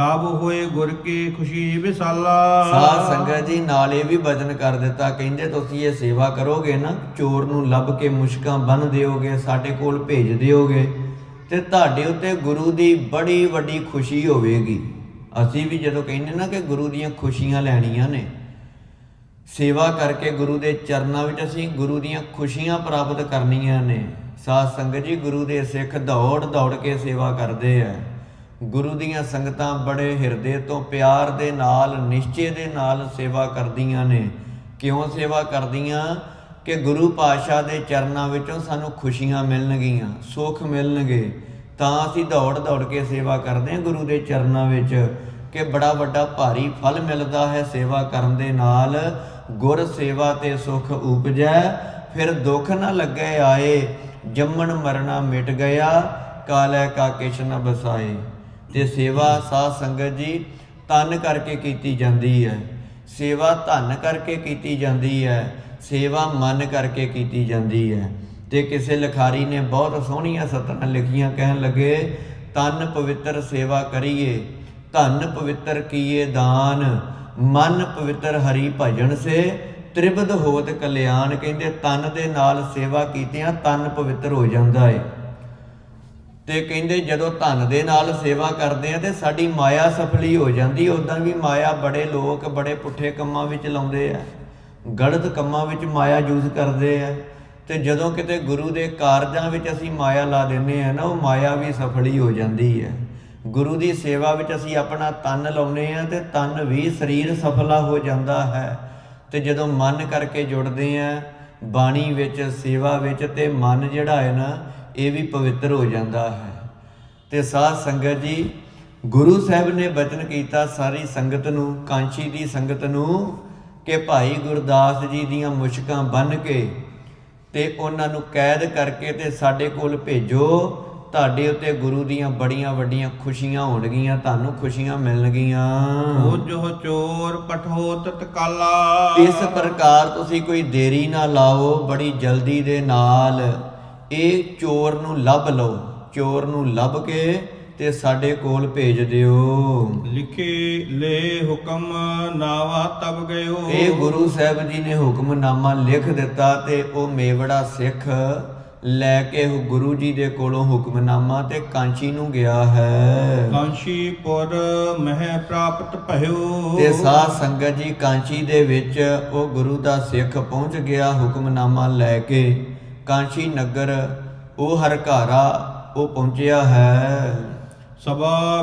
ਤਬ ਹੋਏ ਗੁਰ ਕੀ ਖੁਸ਼ੀ ਵਿਸਾਲਾ। ਸਾਧ ਸੰਗਤ ਜੀ, ਨਾਲ ਵੀ ਬਚਨ ਕਰ ਦਿੱਤਾ, ਕਹਿੰਦੇ ਤੁਸੀਂ ਇਹ ਸੇਵਾ ਕਰੋਗੇ ਨਾ, ਚੋਰ ਨੂੰ ਲੱਭ ਕੇ ਮੁਸ਼ਕਾਂ ਬੰਨ ਦਿਓਗੇ, ਸਾਡੇ ਕੋਲ ਭੇਜ ਦਿਓਗੇ, ਤੇ ਤੁਹਾਡੇ ਉੱਤੇ ਗੁਰੂ ਦੀ ਬੜੀ ਵੱਡੀ ਖੁਸ਼ੀ ਹੋਵੇਗੀ। ਅਸੀਂ ਵੀ ਜਦੋਂ ਕਹਿੰਦੇ ਨਾ ਕਿ ਗੁਰੂ ਦੀਆਂ ਖੁਸ਼ੀਆਂ ਲੈਣੀਆਂ ਨੇ, ਸੇਵਾ ਕਰਕੇ ਗੁਰੂ ਦੇ ਚਰਨਾਂ ਵਿੱਚ ਅਸੀਂ ਗੁਰੂ ਦੀਆਂ ਖੁਸ਼ੀਆਂ ਪ੍ਰਾਪਤ ਕਰਨੀਆਂ ਨੇ। ਸਾਧ ਸੰਗਤ ਜੀ, ਗੁਰੂ ਦੇ ਸਿੱਖ ਦੌੜ ਦੌੜ ਕੇ ਸੇਵਾ ਕਰਦੇ ਆ। ਗੁਰੂ ਦੀਆਂ ਸੰਗਤਾਂ ਬੜੇ ਹਿਰਦੇ ਤੋਂ ਪਿਆਰ ਦੇ ਨਾਲ, ਨਿਸ਼ਚੇ ਦੇ ਨਾਲ ਸੇਵਾ ਕਰਦੀਆਂ ਨੇ। ਕਿਉਂ ਸੇਵਾ ਕਰਦੀਆਂ? ਕਿ ਗੁਰੂ ਪਾਤਸ਼ਾਹ ਦੇ ਚਰਨਾਂ ਵਿੱਚੋਂ ਸਾਨੂੰ ਖੁਸ਼ੀਆਂ ਮਿਲਣਗੀਆਂ, ਸੁੱਖ ਮਿਲਣਗੇ। ਤਾਂ ਅਸੀਂ ਦੌੜ ਦੌੜ ਕੇ ਸੇਵਾ ਕਰਦੇ ਹਾਂ ਗੁਰੂ ਦੇ ਚਰਨਾਂ ਵਿੱਚ, ਕਿ ਬੜਾ ਵੱਡਾ ਭਾਰੀ ਫਲ ਮਿਲਦਾ ਹੈ ਸੇਵਾ ਕਰਨ ਦੇ ਨਾਲ। ਗੁਰ ਸੇਵਾ ਤੇ ਸੁਖ ਉਪਜੈ, ਫਿਰ ਦੁੱਖ ਨਾ ਲੱਗੇ ਆਏ, ਜੰਮਣ ਮਰਨਾ ਮਿਟ ਗਿਆ ਕਾਲੈ ਕਾ ਕਿਛ ਨ ਬਸਾਏ। ਤੇ ਸੇਵਾ ਸਾਧ ਸੰਗਤ ਜੀ ਤਨ ਕਰਕੇ ਕੀਤੀ ਜਾਂਦੀ ਹੈ। ਸੇਵਾ ਧਨ ਕਰਕੇ ਕੀਤੀ ਜਾਂਦੀ ਹੈ, ਸੇਵਾ ਮਨ ਕਰਕੇ ਕੀਤੀ ਜਾਂਦੀ ਹੈ। ਤੇ ਕਿਸੇ ਲਿਖਾਰੀ ਨੇ ਬਹੁਤ ਸੋਹਣੀਆਂ ਸਤਰਾਂ ਲਿਖੀਆਂ, ਕਹਿਣ ਲੱਗੇ ਤਨ ਪਵਿੱਤਰ ਸੇਵਾ ਕਰੀਏ, ਧਨ ਪਵਿੱਤਰ ਕੀਏ ਦਾਨ, ਮਨ ਪਵਿੱਤਰ ਹਰੀ ਭਜਨ ਸੇ ਤ੍ਰਿਪਦ ਹੋਤ ਕਲਿਆਣ। ਕਹਿੰਦੇ ਤਨ ਦੇ ਨਾਲ ਸੇਵਾ ਕੀਤਿਆਂ ਤਨ ਪਵਿੱਤਰ ਹੋ ਜਾਂਦਾ ਏ। ਤੇ ਕਹਿੰਦੇ ਜਦੋਂ ਧਨ ਦੇ ਨਾਲ ਸੇਵਾ ਕਰਦੇ ਆ ਤੇ ਸਾਡੀ ਮਾਇਆ ਸਫਲੀ ਹੋ ਜਾਂਦੀ ਉਦਾਂ ਵੀ ਮਾਇਆ ਬੜੇ ਲੋਕ, ਬੜੇ ਪੁੱਠੇ ਕੰਮਾਂ ਵਿੱਚ ਲਾਉਂਦੇ ਆ। ਗਲਤ ਕੰਮਾਂ ਵਿੱਚ ਮਾਇਆ ਯੂਜ਼ ਕਰਦੇ ਆ। ਤੇ ਜਦੋਂ ਕਿਤੇ ਗੁਰੂ ਦੇ ਕਾਰਜਾਂ ਵਿੱਚ ਅਸੀਂ ਮਾਇਆ ਲਾ ਦਿੰਨੇ ਆ ਨਾ, ਉਹ ਮਾਇਆ ਵੀ ਸਫਲੀ ਹੋ ਜਾਂਦੀ ਹੈ ਗੁਰੂ ਦੀ ਸੇਵਾ ਵਿੱਚ ਅਸੀਂ ਆਪਣਾ ਤਨ ਲਾਉਨੇ ਆ ਤੇ ਤਨ ਵੀ ਸਰੀਰ ਸਫਲਾ ਹੋ ਜਾਂਦਾ ਹੈ। ਤੇ ਜਦੋਂ ਮਨ ਕਰਕੇ ਜੁੜਦੇ ਆ, ਬਾਣੀ ਵਿੱਚ, ਸੇਵਾ ਵਿੱਚ ਤੇ ਮਨ ਜਿਹੜਾ ਹੈ ਨਾ ਇਹ ਵੀ ਪਵਿੱਤਰ ਹੋ ਜਾਂਦਾ ਹੈ। ਤੇ ਸਾਧ ਸੰਗਤ ਜੀ ਗੁਰੂ ਸਾਹਿਬ ਨੇ ਬਚਨ ਕੀਤਾ ਸਾਰੀ ਸੰਗਤ ਨੂੰ ਕਾਂਚੀ ਦੀ ਸੰਗਤ ਨੂੰ ਕਿ ਭਾਈ ਗੁਰਦਾਸ ਜੀ ਦੀਆਂ ਮੁਸ਼ਕਾਂ ਬੰਨ ਕੇ ਤੇ ਉਹਨਾਂ ਨੂੰ ਕੈਦ ਕਰਕੇ ਤੇ ਸਾਡੇ ਕੋਲ ਭੇਜੋ। ਤੁਹਾਡੇ ਉੱਤੇ ਗੁਰੂ ਦੀਆਂ ਬੜੀਆਂ ਵੱਡੀਆਂ ਖੁਸ਼ੀਆਂ ਹੋਣਗੀਆਂ ਤੁਹਾਨੂੰ ਖੁਸ਼ੀਆਂ ਮਿਲਣਗੀਆਂ। ਉਹ ਜੋ ਚੋਰ ਪਠੋ ਤਤਕਾਲਾ ਇਸ ਪ੍ਰਕਾਰ ਤੁਸੀਂ ਕੋਈ ਦੇਰੀ ਨਾ ਲਾਓ ਬੜੀ ਜਲਦੀ ਦੇ ਨਾਲ। ਇਹ ਚੋਰ ਨੂੰ ਲੱਭ ਲਓ। ਚੋਰ ਨੂੰ ਲੱਭ ਕੇ ਤੇ ਸਾਡੇ ਕੋਲ ਭੇਜ ਦਿਓ। ਲਿਖੇ ਲੈ ਹੁਕਮ ਨਾਵਾ ਤਬ ਗਇਓ। ਇਹ ਗੁਰੂ ਸਾਹਿਬ ਜੀ ਨੇ ਹੁਕਮਨਾਮਾ ਲਿਖ ਦਿੱਤਾ ਤੇ ਉਹ ਮੇਵੜਾ ਸਿੱਖ ਲੈ ਕੇ ਉਹ ਗੁਰੂ ਜੀ ਦੇ ਕੋਲੋਂ ਹੁਕਮਨਾਮਾ ਤੇ ਕਾਂਚੀ ਨੂੰ ਗਿਆ ਹੈ। ਕਾਂਸ਼ੀਪੁਰ ਮਹਿ ਪ੍ਰਾਪਤ ਭਇਓ। ਤੇ ਸਾਧ ਸੰਗਤ ਜੀ ਕਾਂਚੀ ਦੇ ਵਿੱਚ ਉਹ ਗੁਰੂ ਦਾ ਸਿੱਖ ਪਹੁੰਚ ਗਿਆ ਹੁਕਮਨਾਮਾ ਲੈ ਕੇ। ਕਾਂਸ਼ੀ ਨਗਰ ਉਹ ਹਰ ਹਰਕਾਰਾ ਉਹ ਪਹੁੰਚਿਆ ਹੈ। ਸਭਾ